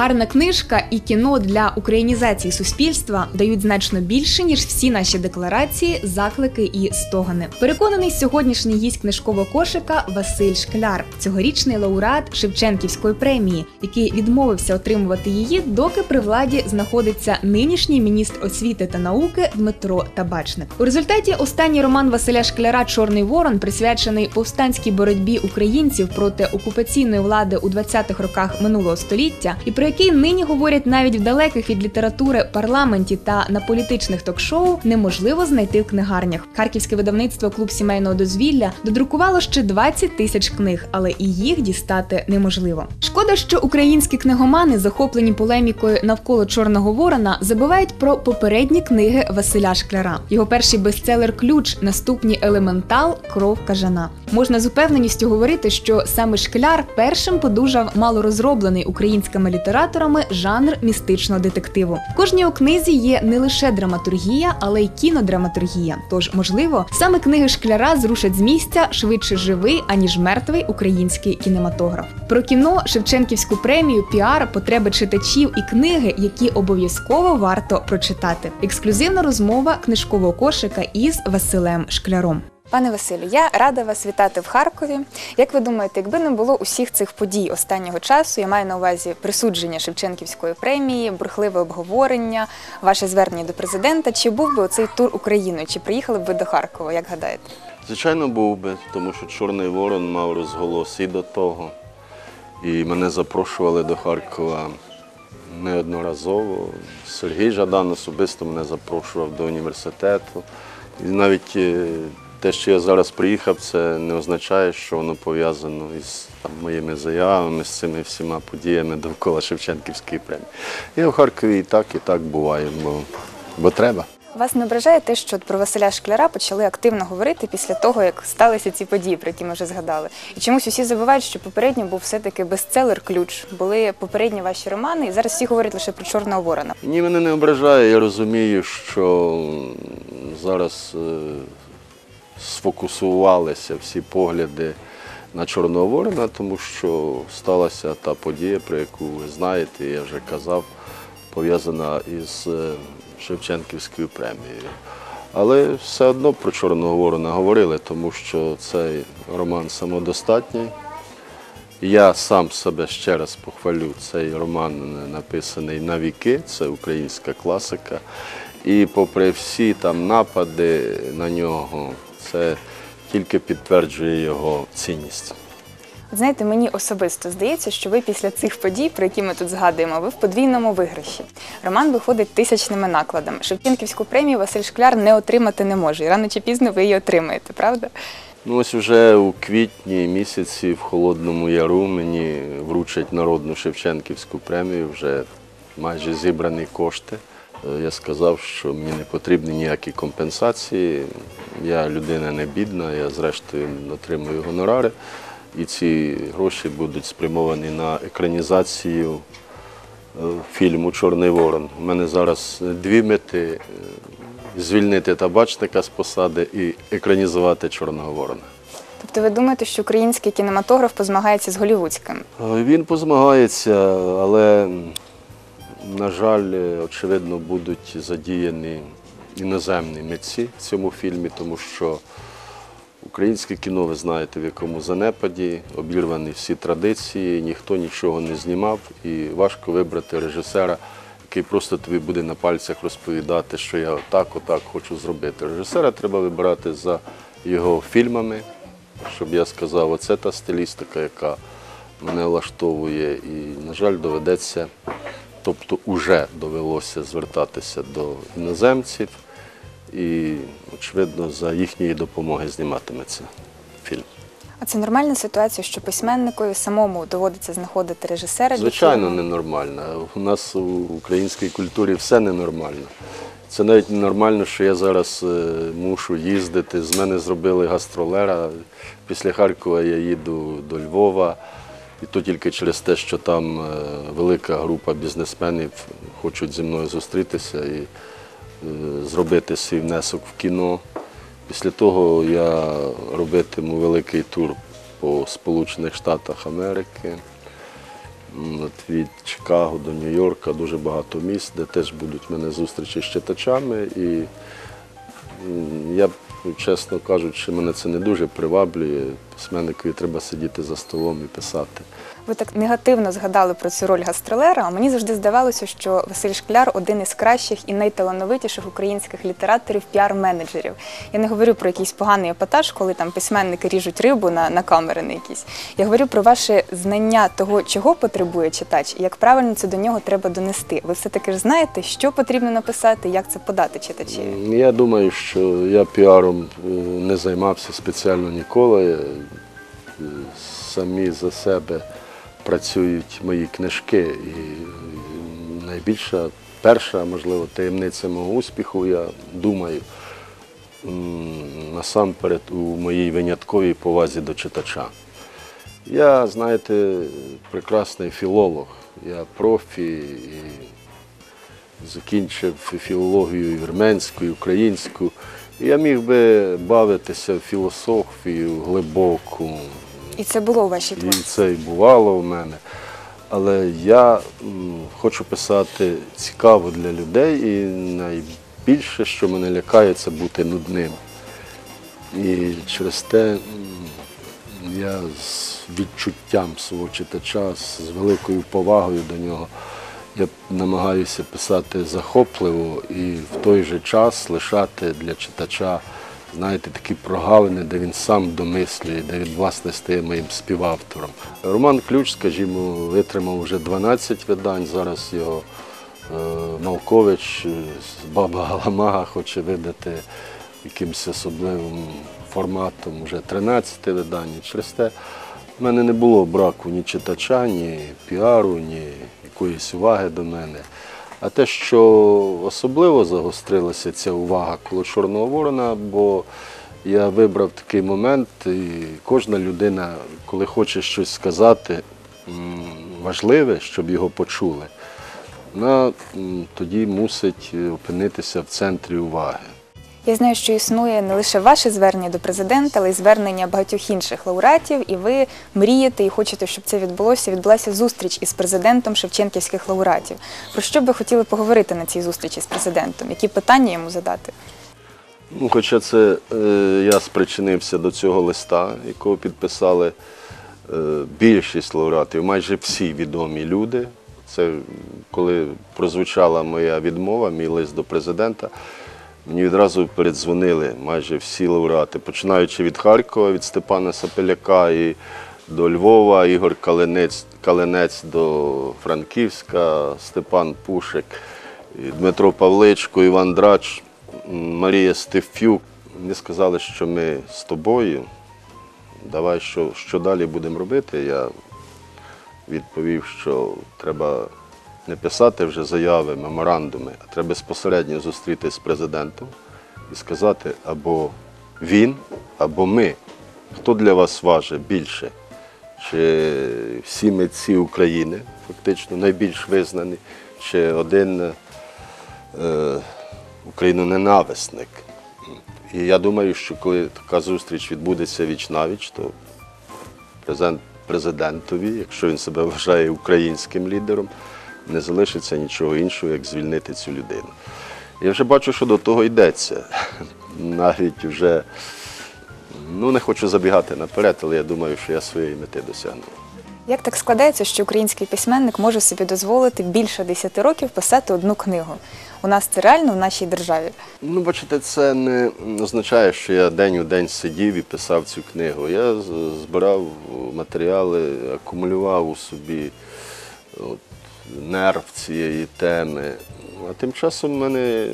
Гарна книжка і кіно для українізації суспільства дають значно більше, ніж всі наші декларації, заклики і стогани. Переконаний сьогоднішній гість книжкового кошика Василь Шкляр, цьогорічний лауреат Шевченківської премії, який відмовився отримувати її, доки при владі знаходиться нинішній міністр освіти та науки Дмитро Табачник. У результаті останній роман Василя Шкляра Чорний Ворон присвячений повстанській боротьбі українців проти окупаційної влади у 20-х роках минулого століття, і про який нині говорять навіть в далеких від літератури парламенті та на політичних ток-шоу, неможливо знайти в книгарнях. Харківське видавництво Клуб сімейного дозвілля додрукувало ще 20 тисяч книг, але і їх дістати неможливо. Шкода, що українські книгомани, захоплені полемікою навколо Чорного Ворона, забувають про попередні книги Василя Шкляра. Його перший бестселер Ключ, наступні елементал, кров кажана. Можна з упевненістю говорити, що саме Шкляр першим подужав малорозроблений українськими літераторами жанр містичного детективу. В кожній його книзі є не лише драматургія, але й кінодраматургія. Тож, можливо, саме книги Шкляра зрушать з місця швидше живий, аніж мертвий український кінематограф. Про кіно, Шевченківську премію, піар, потреби читачів і книги, які обов'язково варто прочитати. Ексклюзивна розмова книжкового кошика із Василем Шкляром. Пане Василю, я рада вас вітати в Харкові. Як ви думаєте, якби не було усіх цих подій останнього часу, я маю на увазі присудження Шевченківської премії, бурхливе обговорення, ваше звернення до президента, чи був би оцей тур Україною, чи приїхали б ви до Харкова? Як гадаєте? Звичайно, був би, тому що Чорний Ворон мав розголос і до того. І мене запрошували до Харкова неодноразово. Сергій Жадан особисто мене запрошував до університету. І навіть е, те, що я зараз приїхав, це не означає, що воно пов'язано із там, моїми заявами, з цими всіма подіями довкола Шевченківської премії. Я в Харкові і так, і так буваю, бо, бо треба. Вас не ображає те, що про Василя Шкляра почали активно говорити після того, як сталися ці події, про які ми вже згадали. І чомусь усі забувають, що попередньо був все-таки бестселер ключ. Були попередні ваші романи, і зараз всі говорять лише про Чорного Ворона. Ні, мене не ображає. Я розумію, що зараз е, сфокусувалися всі погляди на Чорного Ворона, тому що сталася та подія, про яку ви знаєте, я вже казав, пов'язана із е, Шевченківською премією. Але все одно про Чорного Ворона говорили, тому що цей роман самодостатній. Я сам себе ще раз похвалю. Цей роман написаний на віки, це українська класика. І попри всі там напади на нього, це тільки підтверджує його цінність. Знаєте, мені особисто здається, що ви після цих подій, про які ми тут згадуємо, ви в подвійному виграші. Роман виходить тисячними накладами. Шевченківську премію Василь Шкляр не отримати не може. І рано чи пізно ви її отримаєте, правда? Ну ось вже у квітні місяці в Холодному Яру мені вручать народну Шевченківську премію, вже майже зібрані кошти. Е, Я сказав, що мені не потрібні ніякі компенсації. Я людина не бідна, я зрештою отримую гонорари. І ці гроші будуть спрямовані на екранізацію е, фільму Чорний Ворон. У мене зараз дві мети е, звільнити табачника з посади і екранізувати Чорного Ворона. Тобто ви думаєте, що український кінематограф позмагається з голівудським? Він позмагається, але, на жаль, очевидно, будуть задіяні іноземні митці в цьому фільмі, тому що українське кіно, ви знаєте, в якому занепаді, обірвані всі традиції, ніхто нічого не знімав, і важко вибрати режисера, який просто тобі буде на пальцях розповідати, що я отак, отак хочу зробити. Режисера треба вибирати за його фільмами, щоб я сказав, оце та стилістика, яка мене влаштовує. І, на жаль, доведеться, тобто уже довелося звертатися до іноземців. І, очевидно, за їхньої допомоги зніматиметься фільм. А це нормальна ситуація, що письменникові самому доводиться знаходити режисера Звичайно, фільму? ненормально. У нас у українській культурі все ненормально. Це навіть ненормально, що я зараз е, мушу їздити. З мене зробили гастролера. Після Харкова я їду до Львова. І то тільки через те, що там е, велика група бізнесменів хочуть зі мною зустрітися і е, зробити свій внесок в кіно. Після того я робитиму великий тур по Сполучених Штатах Америки. От від Чикаго до Нью-Йорка дуже багато міст, де теж будуть мене зустрічі з читачами. І я, чесно кажучи, мене це не дуже приваблює. Письменникові треба сидіти за столом і писати. Ви так негативно згадали про цю роль гастролера. А мені завжди здавалося, що Василь Шкляр один із кращих і найталановитіших українських літераторів, піар-менеджерів. Я не говорю про якийсь поганий епатаж, коли там письменники ріжуть рибу на, на камери на якісь. Я говорю про ваше знання того, чого потребує читач, і як правильно це до нього треба донести. Ви все таки ж знаєте, що потрібно написати, як це подати читачеві. Я думаю, що я піаром е, не займався спеціально ніколи. Е, Самі за себе працюють мої книжки. І найбільша, перша, можливо, таємниця мого успіху, я думаю, насамперед у моїй винятковій повазі до читача. Я, знаєте, прекрасний філолог, я профі. І закінчив філологію вірменську, і українську. Я міг би бавитися в філософію глибоку, І це було у вашій і творчості. це і бувало в мене. Але я м, хочу писати цікаво для людей, і найбільше, що мене лякає, це бути нудним. І через те м, я з відчуттям свого читача, з великою повагою до нього, я намагаюся писати захопливо і в той же час лишати для читача, знаєте, такі прогалини, де він сам домислює, де він, власне, стає моїм співавтором. Роман Ключ, скажімо, витримав вже 12 видань, зараз його е, Малкович з Баба Галамага хоче видати якимось особливим форматом вже 13 видання. Через те в мене не було браку ні читача, ні піару, ні якоїсь уваги до мене. А те, що особливо загострилася ця увага коло Чорного Ворона, бо я вибрав такий момент, і кожна людина, коли хоче щось сказати важливе, щоб його почули, вона тоді мусить е, опинитися в центрі уваги. Я знаю, що існує не лише ваше звернення до президента, але й звернення багатьох інших лауреатів, і ви мрієте і хочете, щоб це відбулося. Відбулася зустріч із президентом шевченківських лауреатів. Про що б ви хотіли поговорити на цій зустрічі з президентом? Які питання йому задати? Ну, хоча це е, я спричинився до цього листа, якого підписали е, більшість лауреатів, майже всі відомі люди. Це коли прозвучала моя відмова, мій лист до президента. Мені відразу передзвонили майже всі лауреати, починаючи від Харкова, від Степана Сапеляка і до Львова, Ігор Калинець, Калинець до Франківська, Степан Пушик, Дмитро Павличко, Іван Драч, Марія Стефюк. Мені сказали, що ми з тобою. Давай, що, що далі будемо робити. Я відповів, що треба не писати вже заяви, меморандуми, а треба безпосередньо зустрітися з президентом і сказати або він, або ми. Хто для вас важить більше? Чи всі митці України, фактично найбільш визнані, чи один е, україноненависник? І я думаю, що коли така зустріч відбудеться віч навіч, то президент, президентові, якщо він себе вважає українським лідером, не залишиться нічого іншого, як звільнити цю людину. Я вже бачу, що до того йдеться. Навіть вже ну, не хочу забігати наперед, але я думаю, що я своєї мети досягну. Як так складається, що український письменник може собі дозволити більше 10 років писати одну книгу? У нас це реально в нашій державі. Ну, бачите, це не означає, що я день у день сидів і писав цю книгу. Я збирав матеріали, акумулював у собі от, нерв цієї теми. А тим часом в мене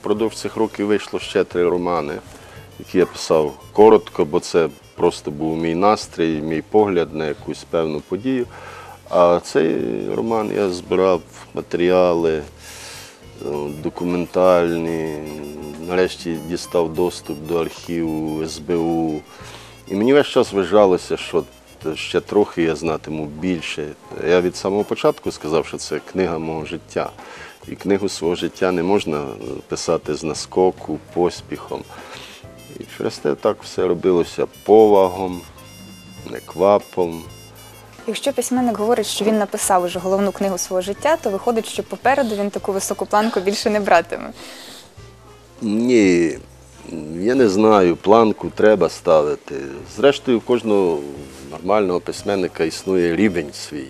впродовж цих років вийшло ще три романи, які я писав коротко, бо це просто був мій настрій, мій погляд на якусь певну подію. А цей роман я збирав матеріали е, документальні, нарешті дістав доступ до архіву СБУ. І мені весь час вважалося, що ще трохи я знатиму більше. Я від самого початку сказав, що це книга мого життя. І книгу свого життя не можна писати з наскоку, поспіхом. І через те так все робилося повагом, неквапом, Якщо письменник говорить, що він написав уже головну книгу свого життя, то виходить, що попереду він таку високу планку більше не братиме. Ні, я не знаю, планку треба ставити. Зрештою, у кожного нормального письменника існує рівень свій.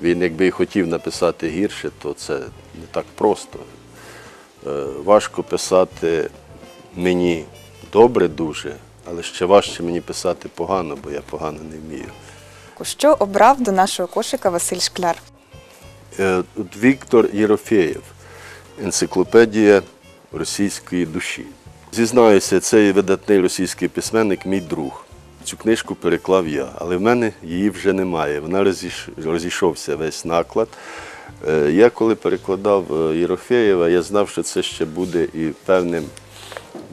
Він, якби і хотів написати гірше, то це не так просто. Е, Важко писати мені добре дуже, але ще важче мені писати погано, бо я погано не вмію. Що обрав до нашого кошика Василь Шкляр? Е, Віктор Єрофєєв, енциклопедія російської душі. Зізнаюся, цей видатний російський письменник мій друг. Цю книжку переклав я, але в мене її вже немає. Вона розійш... розійшовся весь наклад. Е, Я коли перекладав е, Єрофєєва, я знав, що це ще буде і певним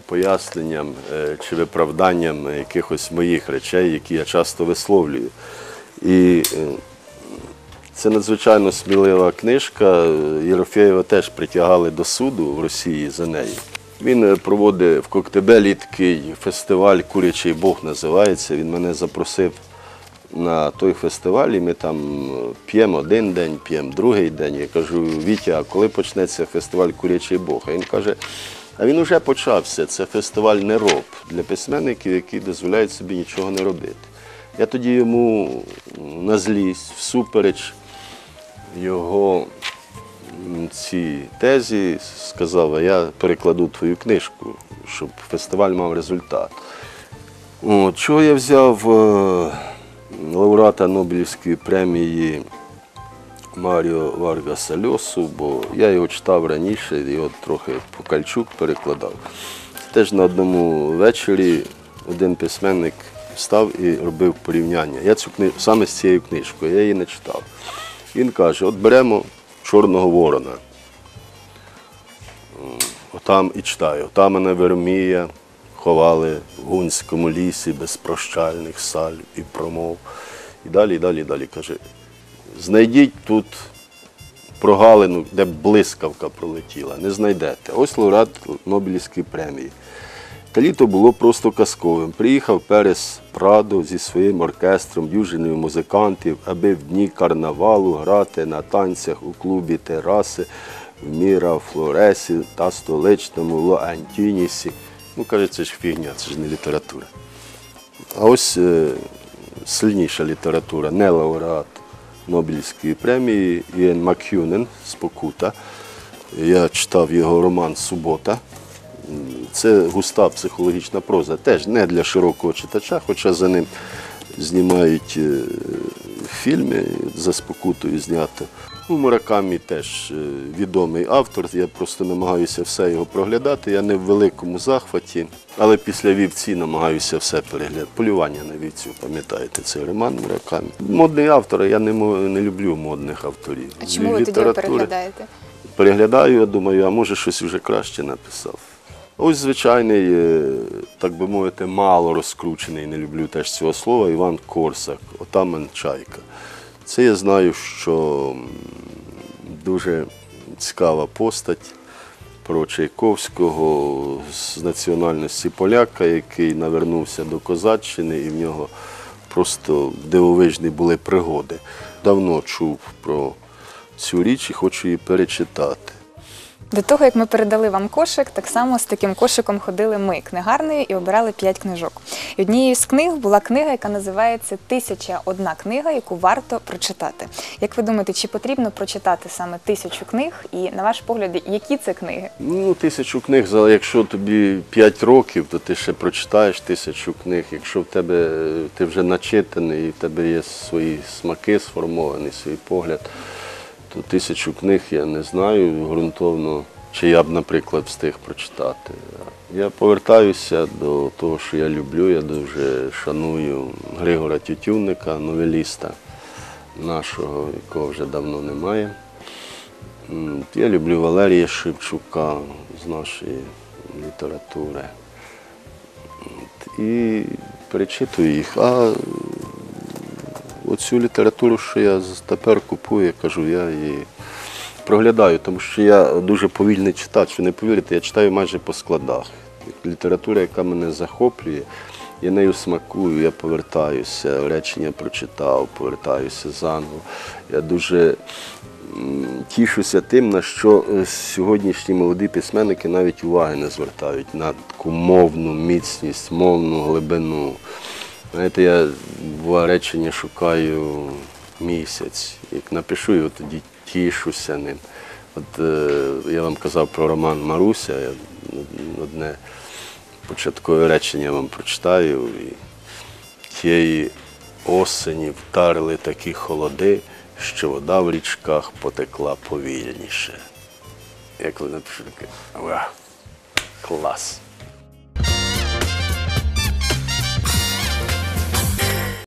поясненням е, чи виправданням якихось моїх речей, які я часто висловлюю. І це надзвичайно смілива книжка. Єрофєєва теж притягали до суду в Росії за неї. Він е, проводить в Коктебелі такий фестиваль Курячий Бог називається. Він мене запросив на той фестиваль, і ми там е, п'ємо один день, п'ємо другий день. Я кажу, Вітя, а коли почнеться фестиваль Курячий Бог? А він каже, а він вже почався. Це фестиваль не роб для письменників, які дозволяють собі нічого не робити. Я тоді йому на злість, всупереч його м, цій тезі сказав, я перекладу твою книжку, щоб фестиваль мав результат. От, чого я взяв е, лауреата Нобелівської премії Маріо Варгаса Льосу, бо я його читав раніше, його трохи Покальчук перекладав. Теж на одному вечорі один письменник став і робив порівняння. Я цю книжку саме з цією книжкою, я її не читав. Він каже: от беремо Чорного Ворона. Отам і читаю. Отамана Веремія ховали в гунському лісі без прощальних саль і промов. І далі, і далі, і далі каже: знайдіть тут прогалину, де блискавка пролетіла. Не знайдете. Ось лауреат Нобелівської премії. Та літо було просто казковим. Приїхав Перес Прадо зі своїм оркестром, дюжиною музикантів, аби в дні карнавалу грати на танцях у клубі Тераси в Міра Флоресі та столичному Лоантінісі. Ну, каже, це ж фігня, це ж не література. А ось е, сильніша література, не лауреат Нобелівської премії Іен Мак'юнен з Покута. Я читав його роман Субота. Це густа психологічна проза, теж не для широкого читача, хоча за ним знімають е, фільми за спокутою знято. Ну, Муракамі теж е, відомий автор. Я просто намагаюся все його проглядати. Я не в великому захваті, але після вівці намагаюся все переглядати. Полювання на вівцю, пам'ятаєте, цей роман Муракамі. Модний автор, я не, не люблю модних авторів. А чому ви тоді переглядаєте? переглядаю, я думаю, а може щось вже краще написав. Ось звичайний, е, так би мовити, мало розкручений, не люблю теж цього слова, Іван Корсак, отаман Чайка. Це я знаю, що дуже цікава постать про Чайковського з національності поляка, який навернувся до Козаччини, і в нього просто дивовижні були пригоди. Давно чув про цю річ і хочу її перечитати. До того, як ми передали вам кошик, так само з таким кошиком ходили ми книгарнею і обирали п'ять книжок. І однією з книг була книга, яка називається Тисяча одна книга, яку варто прочитати. Як ви думаєте, чи потрібно прочитати саме тисячу книг? І на ваш погляд, які це книги? Ну, тисячу книг, якщо тобі 5 років, то ти ще прочитаєш тисячу книг. Якщо в тебе ти вже начитаний і в тебе є свої смаки сформовані, свій погляд, то тисячу книг я не знаю ґрунтовно, чи я б, наприклад, встиг прочитати. Я повертаюся до того, що я люблю. Я дуже шаную Григора Тютюнника, новеліста нашого, якого вже давно немає. Я люблю Валерія Шевчука з нашої літератури. І перечитую їх. А оцю літературу, що я тепер купую, кажу, я її проглядаю, тому що я дуже повільний читач. Ви не повірите, я читаю майже по складах. Література, яка мене захоплює, Я нею смакую, я повертаюся, речення прочитав, повертаюся заново. Я дуже тішуся тим, на що е, сьогоднішні молоді письменники навіть уваги не звертають на таку мовну міцність, мовну глибину. Знаєте, я бува речення шукаю місяць. Як напишу його, тоді тішуся ним. От е, я вам казав про роман Маруся, я одне початкове речення вам прочитаю. І тієї осені вдарили такі холоди, що вода в річках потекла повільніше. Я коли напишу таке, клас.